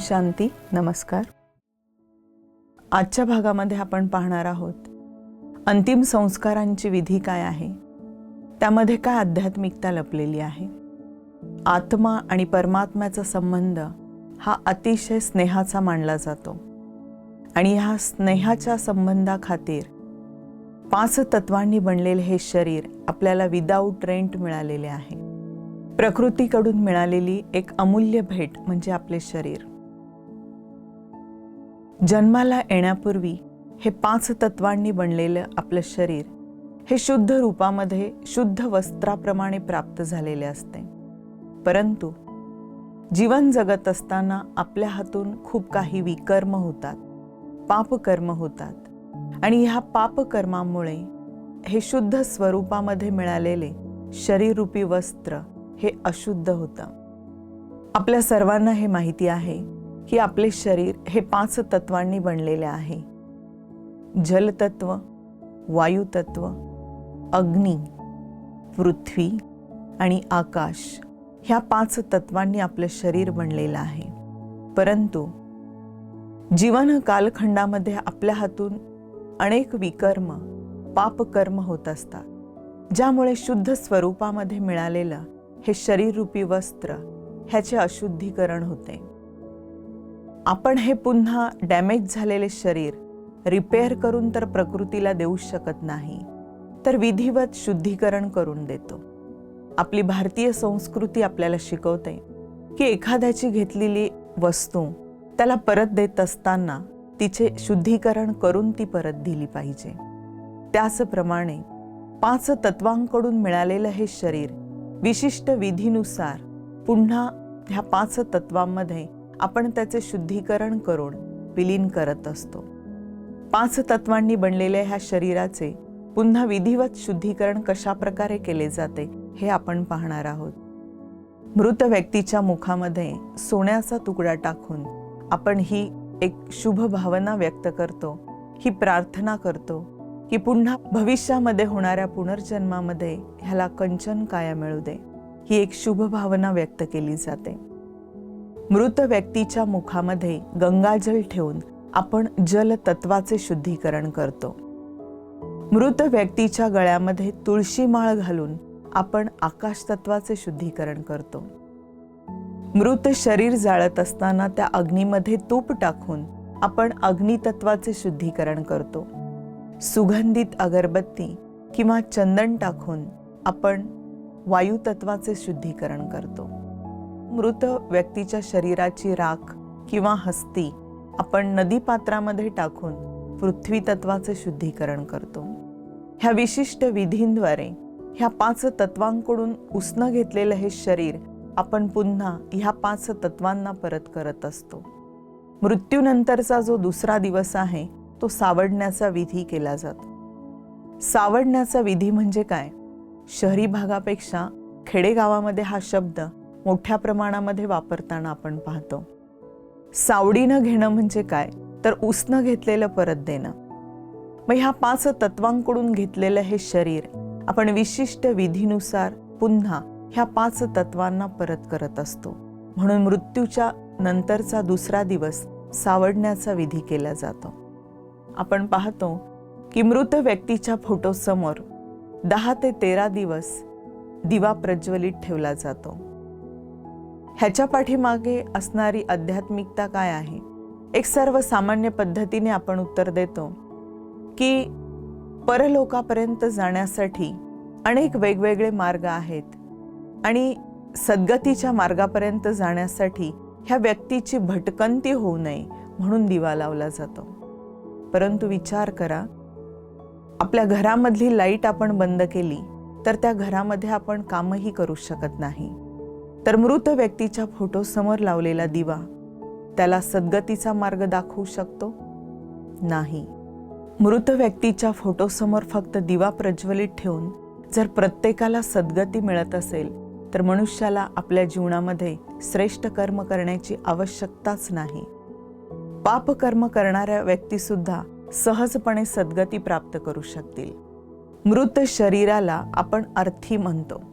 शांती नमस्कार. आजच्या भागामध्ये आपण पाहणार आहोत अंतिम संस्कारांची विधी काय आहे? त्यामध्ये काय आध्यात्मिकता लपलेली आहे? आत्मा आणि परमात्म्याचा संबंध हा अतिशय स्नेहाचा मानला जातो. आणि ह्या स्नेहाच्या संबंधाखातीर पाच तत्वांनी बनलेले हे शरीर आपल्याला विदाऊट रेंट मिळालेले आहे. प्रकृतीकडून मिळालेली एक अमूल्य भेट म्हणजे आपले शरीर. जन्माला येण्यापूर्वी हे पाच तत्वांनी बनलेलं आपलं शरीर हे शुद्ध रूपामध्ये शुद्ध वस्त्राप्रमाणे प्राप्त झालेले असते. परंतु जीवन जगत असताना आपल्या हातून खूप काही विकर्म होतात पापकर्म होतात आणि ह्या पापकर्मामुळे हे शुद्ध स्वरूपामध्ये मिळालेले शरीररूपी वस्त्र हे अशुद्ध होतं. आपल्या सर्वांना हे माहिती आहे की आपले शरीर हे पाच तत्वांनी बनलेले आहे. जलतत्व वायुतत्व अग्नी पृथ्वी आणि आकाश ह्या पाच तत्वांनी आपलं शरीर बनलेलं आहे. परंतु जीवन कालखंडामध्ये आपल्या हातून अनेक विकर्म पापकर्म होत असतात ज्यामुळे शुद्ध स्वरूपामध्ये मिळालेलं हे शरीररूपी वस्त्र ह्याचे अशुद्धीकरण होते. आपण हे पुन्हा डॅमेज झालेले शरीर रिपेअर करून तर प्रकृतीला देऊ शकत नाही तर विधिवत शुद्धीकरण करून देतो. आपली भारतीय संस्कृती आपल्याला शिकवते की एखाद्याची घेतलेली वस्तू त्याला परत देत असताना तिचे शुद्धीकरण करून ती परत दिली पाहिजे. त्याचप्रमाणे पाच तत्वांकडून मिळालेलं हे शरीर विशिष्ट विधीनुसार पुन्हा ह्या पाच तत्वांमध्ये आपण त्याचे शुद्धीकरण करून विलीन करत असतो. पाच तत्वांनी बनलेल्या ह्या शरीराचे पुन्हा विधिवत शुद्धीकरण कशा प्रकारे केले जाते हे आपण पाहणार आहोत. मृत व्यक्तीच्या मुखामध्ये सोन्याचा तुकडा टाकून आपण ही एक शुभ भावना व्यक्त करतो ही प्रार्थना करतो की पुन्हा भविष्यामध्ये होणाऱ्या पुनर्जन्मामध्ये ह्याला कंचन काया मिळू दे ही एक शुभ भावना व्यक्त केली जाते. मृत व्यक्तीच्या मुखामध्ये गंगाजल ठेवून आपण जल तत्वाचे शुद्धीकरण करतो. मृत व्यक्तीच्या गळ्यामध्ये तुळशी माळ घालून आपण आकाश तत्वाचे शुद्धीकरण करतो. मृत शरीर जाळत असताना त्या अग्नीमध्ये तूप टाकून आपण अग्नितत्वाचे शुद्धीकरण करतो. सुगंधित अगरबत्ती किंवा चंदन टाकून आपण वायुतत्वाचे शुद्धीकरण करतो. मृत व्यक्तीच्या शरीराची राख किंवा हस्ती आपण नदीपात्रामध्ये टाकून पृथ्वी तत्वाचे शुद्धीकरण करतो. ह्या विशिष्ट विधींद्वारे ह्या पाच तत्वांकडून उसनं घेतलेलं हे शरीर आपण पुन्हा ह्या पाच तत्वांना परत करत असतो. मृत्यूनंतरचा जो दुसरा दिवस आहे तो सावडण्याचा विधी केला जातो. सावडण्याचा विधी म्हणजे काय? शहरी भागापेक्षा खेडेगावामध्ये हा शब्द मोठ्या प्रमाणामध्ये वापरताना आपण पाहतो. सावडीनं घेणं म्हणजे काय? तर उसनं घेतलेलं परत देणं. मग ह्या पाच तत्वांकडून घेतलेलं हे शरीर आपण विशिष्ट विधीनुसार पुन्हा ह्या पाच तत्वांना परत करत असतो. म्हणून मृत्यूच्या नंतरचा दुसरा दिवस सावडण्याचा विधी केला जातो. आपण पाहतो की मृत व्यक्तीच्या फोटोसमोर दहा ते तेरा दिवस दिवा प्रज्वलित ठेवला जातो. ह्याच्या पाठीमागे असणारी आध्यात्मिकता काय आहे? एक सर्वसामान्य पद्धतीने आपण उत्तर देतो की परलोकापर्यंत जाण्यासाठी अनेक वेगवेगळे मार्ग आहेत आणि सद्गतीच्या मार्गापर्यंत जाण्यासाठी ह्या व्यक्तीची भटकंती होऊ नये म्हणून दिवा लावला जातो. परंतु विचार करा आपल्या घरामधली लाइट आपण बंद केली तर त्या घरामध्ये आपण कामही करू शकत नाही. तर मृत व्यक्तीच्या फोटोसमोर लावलेला दिवा त्याला सद्गतीचा मार्ग दाखवू शकतो? नाही. मृत व्यक्तीच्या फोटोसमोर फक्त दिवा प्रज्वलित ठेवून जर प्रत्येकाला सद्गती मिळत असेल तर मनुष्याला आपल्या जीवनामध्ये श्रेष्ठ कर्म करण्याची आवश्यकताच नाही. पापकर्म करणाऱ्या व्यक्तीसुद्धा सहजपणे सद्गती प्राप्त करू शकतील. मृत शरीराला आपण अर्थी म्हणतो.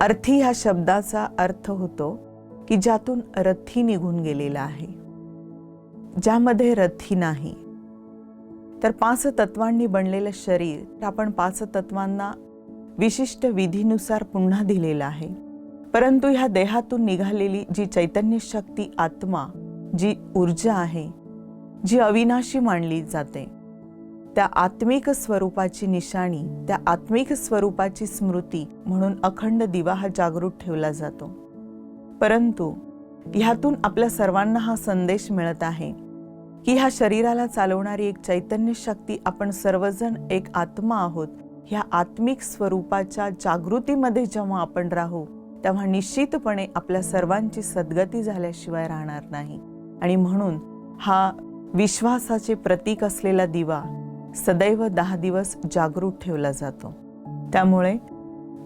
अर्थी ह्या शब्दाचा अर्थ होतो की ज्यातून रथी निघून गेलेला आहे. ज्यामध्ये रथी नाही तर पाच तत्वांनी बनलेलं शरीर आपण पाच तत्वांना विशिष्ट विधीनुसार पुन्हा दिलेलं आहे. परंतु ह्या देहातून निघालेली जी चैतन्य शक्ती आत्मा जी ऊर्जा आहे जी अविनाशी मानली जाते त्या आत्मिक स्वरूपाची निशाणी त्या आत्मिक स्वरूपाची स्मृती म्हणून अखंड दिवा हा जागृत ठेवला जातो. परंतु ह्यातून आपल्या सर्वांना हा संदेश मिळत आहे की ह्या शरीराला चालवणारी एक चैतन्य शक्ती आपण सर्वजण एक आत्मा आहोत ह्या आत्मिक स्वरूपाच्या जागृतीमध्ये जेव्हा आपण राहू तेव्हा निश्चितपणे आपल्या सर्वांची सद्गती झाल्याशिवाय राहणार नाही. आणि म्हणून हा विश्वासाचे प्रतीक असलेला दिवा सदैव दहा दिवस जागृत ठेवला जातो. त्यामुळे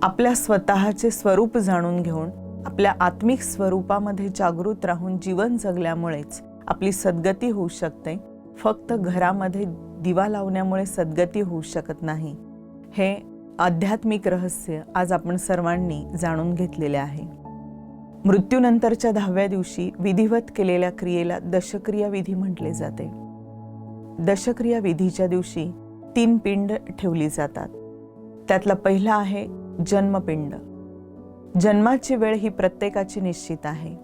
आपल्या स्वतःचे स्वरूप जाणून घेऊन आपल्या आत्मिक स्वरूपामध्ये जागृत राहून जीवन जगल्यामुळेच आपली सद्गती होऊ शकते. फक्त घरामध्ये दिवा लावण्यामुळे सद्गती होऊ शकत नाही. हे आध्यात्मिक रहस्य आज आपण सर्वांनी जाणून घेतलेले आहे. मृत्यूनंतरच्या दहाव्या दिवशी विधिवत केलेल्या क्रियेला दशक्रिया विधी म्हटले जाते. दशक्रिया विधीच्या दिवशी तीन पिंड ठेवली जातात. त्यातला पहिला आहे जन्मपिंड. जन्माची वेळ ही प्रत्येकाची निश्चित आहे.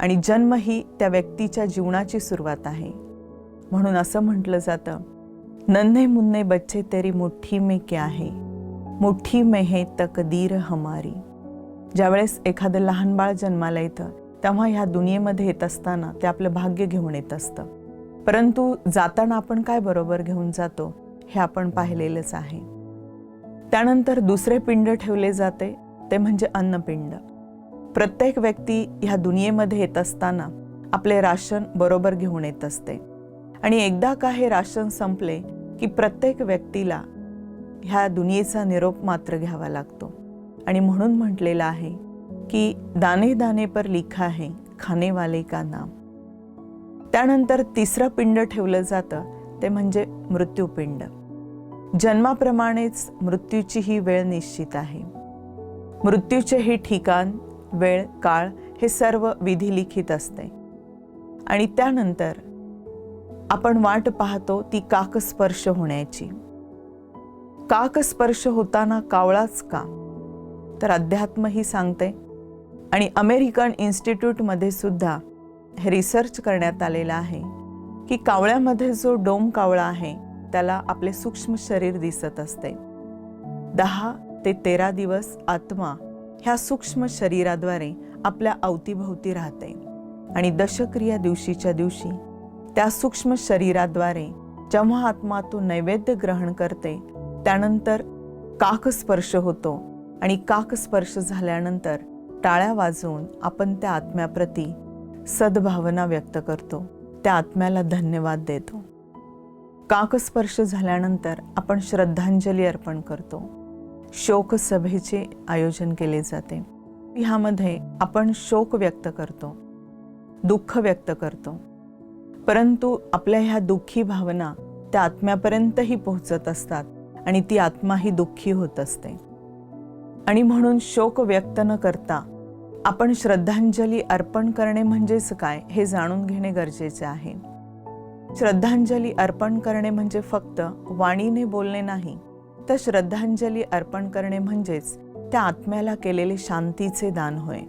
आणि जन्म ही त्या व्यक्तीच्या जीवनाची सुरुवात आहे. म्हणून असं म्हटलं जातं नन्हे मुन्ने बच्चे तेरी मुठ्ठी में क्या आहे मुठ्ठी में हे तकदीर हमारी. ज्यावेळेस एखादं लहान बाळ जन्माला येतं तेव्हा ह्या दुनियेमध्ये येत असताना ते आपलं भाग्य घेऊन येत असतं. परंतु जाताना आपण काय बरोबर घेऊन जातो हे आपण पाहिलेलंच आहे. त्यानंतर दुसरे पिंड ठेवले जाते ते म्हणजे अन्नपिंड. प्रत्येक व्यक्ती ह्या दुनियेमध्ये येत असताना आपले राशन बरोबर घेऊन येत असते. आणि एकदा का हे राशन संपले की प्रत्येक व्यक्तीला ह्या दुनियेचा निरोप मात्र घ्यावा लागतो. आणि म्हणून म्हटलेलं आहे की दाने दाने पर लिखा है खानेवाले का नाम. त्यानंतर तिसरं पिंड ठेवलं जातं ते म्हणजे मृत्यूपिंड. जन्माप्रमाणेच मृत्यूची ही वेळ निश्चित आहे. मृत्यूचे हे ठिकाण वेळ काळ हे सर्व विधिलिखित असते. आणि त्यानंतर आपण वाट पाहतो ती काकस्पर्श होण्याची. काकस्पर्श होताना कावळाच का? तर अध्यात्म ही सांगते. आणि अमेरिकन इन्स्टिट्यूटमध्ये सुद्धा रिसर्च करण्यात आलेला आहे की कावळ्यामध्ये जो डोम कावळा आहे त्याला आपले सूक्ष्म शरीर दिसत असते. दहा ते तेरा दिवस आत्मा ह्या सूक्ष्म शरीराद्वारे आपल्या अवतीभोवती राहते आणि दशक्रिया दिवशीच्या दिवशी त्या सूक्ष्म शरीराद्वारे जेव्हा आत्मा तो नैवेद्य ग्रहण करते त्यानंतर काकस्पर्श होतो आणि काकस्पर्श झाल्यानंतर टाळ्या वाजवून आपण त्या आत्म्याप्रती सद्भावना व्यक्त करतो. त्या आत्म्याला धन्यवाद देतो. काकस्पर्श झाल्यानंतर आपण श्रद्धांजली अर्पण करतो. शोकसभेचे आयोजन केले जाते. ह्यामध्ये आपण शोक व्यक्त करतो. दुःख व्यक्त करतो. परंतु आपल्या ह्या दुःखी भावना त्या आत्म्यापर्यंतही पोहोचत असतात आणि ती आत्मा ही दुःखी होत असते. आणि म्हणून शोक व्यक्त न करता आपण श्रद्धांजली अर्पण करणे म्हणजेच काय हे जाणून घेणे गरजेचे आहे. श्रद्धांजली अर्पण करणे म्हणजे फक्त वाणीने बोलणे नाही तर श्रद्धांजली अर्पण करणे म्हणजेच त्या आत्म्याला केलेले शांतीचे दान होय.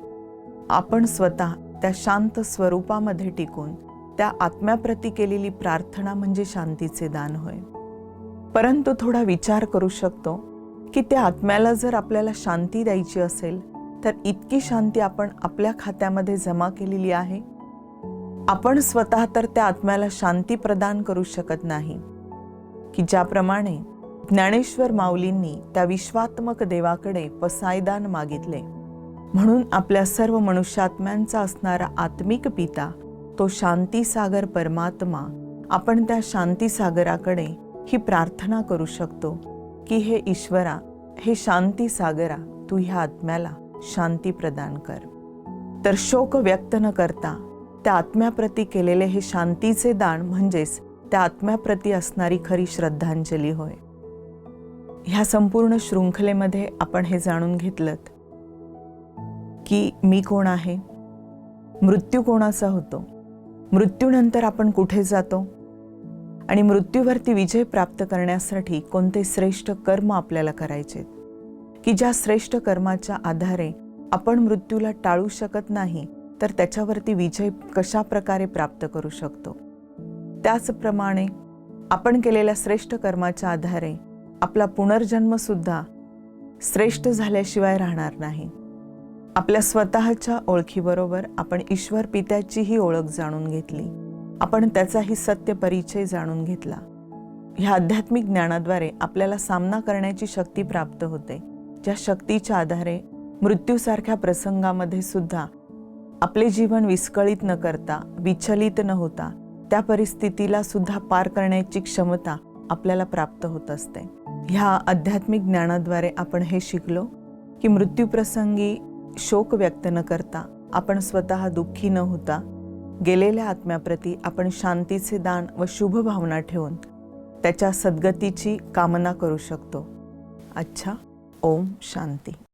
आपण स्वतः त्या शांत स्वरूपामध्ये टिकून त्या आत्म्याप्रती केलेली प्रार्थना म्हणजे शांतीचे दान होय. परंतु थोडा विचार करू शकतो की त्या आत्म्याला जर आपल्याला शांती द्यायची असेल तर इतकी शांती आपण आपल्या खात्यामध्ये जमा केलेली आहे. आपण स्वतः तर त्या आत्म्याला शांती प्रदान करू शकत नाही. की ज्याप्रमाणे ज्ञानेश्वर माऊलींनी त्या विश्वात्मक देवाकडे पसायदान मागितले. म्हणून आपल्या सर्व मनुष्यात्म्यांचा असणारा आत्मिक पिता तो शांतीसागर परमात्मा आपण त्या शांतीसागराकडे ही प्रार्थना करू शकतो की हे ईश्वरा हे शांतीसागरा तू ह्या आत्म्याला शांती प्रदान कर. तर शोक व्यक्त न करता त्या आत्म्याप्रती केलेले हे शांतीचे दान म्हणजेच त्या आत्म्याप्रती असणारी खरी श्रद्धांजली होय. ह्या संपूर्ण शृंखलेमध्ये आपण हे जाणून घेतलं की मी कोण आहे? मृत्यू कोणाचा होतो? मृत्यूनंतर आपण कुठे जातो? आणि मृत्यूवरती विजय प्राप्त करण्यासाठी कोणते श्रेष्ठ कर्म आपल्याला करायचे की ज्या श्रेष्ठ कर्माच्या आधारे आपण मृत्यूला टाळू शकत नाही तर त्याच्यावरती विजय कशा प्रकारे प्राप्त करू शकतो? त्याचप्रमाणे आपण केलेल्या श्रेष्ठ कर्माच्या आधारे आपला पुनर्जन्मसुद्धा श्रेष्ठ झाल्याशिवाय राहणार नाही. आपल्या स्वतःच्या ओळखीबरोबर आपण ईश्वर पित्याचीही ओळख जाणून घेतली. आपण त्याचाही सत्य परिचय जाणून घेतला. ह्या आध्यात्मिक ज्ञानाद्वारे आपल्याला सामना करण्याची शक्ती प्राप्त होते. ज्या शक्तीच्या आधारे मृत्यूसारख्या प्रसंगामध्ये सुद्धा आपले जीवन विस्कळीत न करता विचलित न होता त्या परिस्थितीला सुद्धा पार करण्याची क्षमता आपल्याला प्राप्त होत असते. ह्या आध्यात्मिक ज्ञानाद्वारे आपण हे शिकलो की मृत्यूप्रसंगी शोक व्यक्त न करता आपण स्वतः दुःखी न होता गेलेल्या आत्म्याप्रती आपण शांतीचे दान व शुभ भावना ठेवून त्याच्या सद्गतीची कामना करू शकतो. अच्छा? Om Shanti.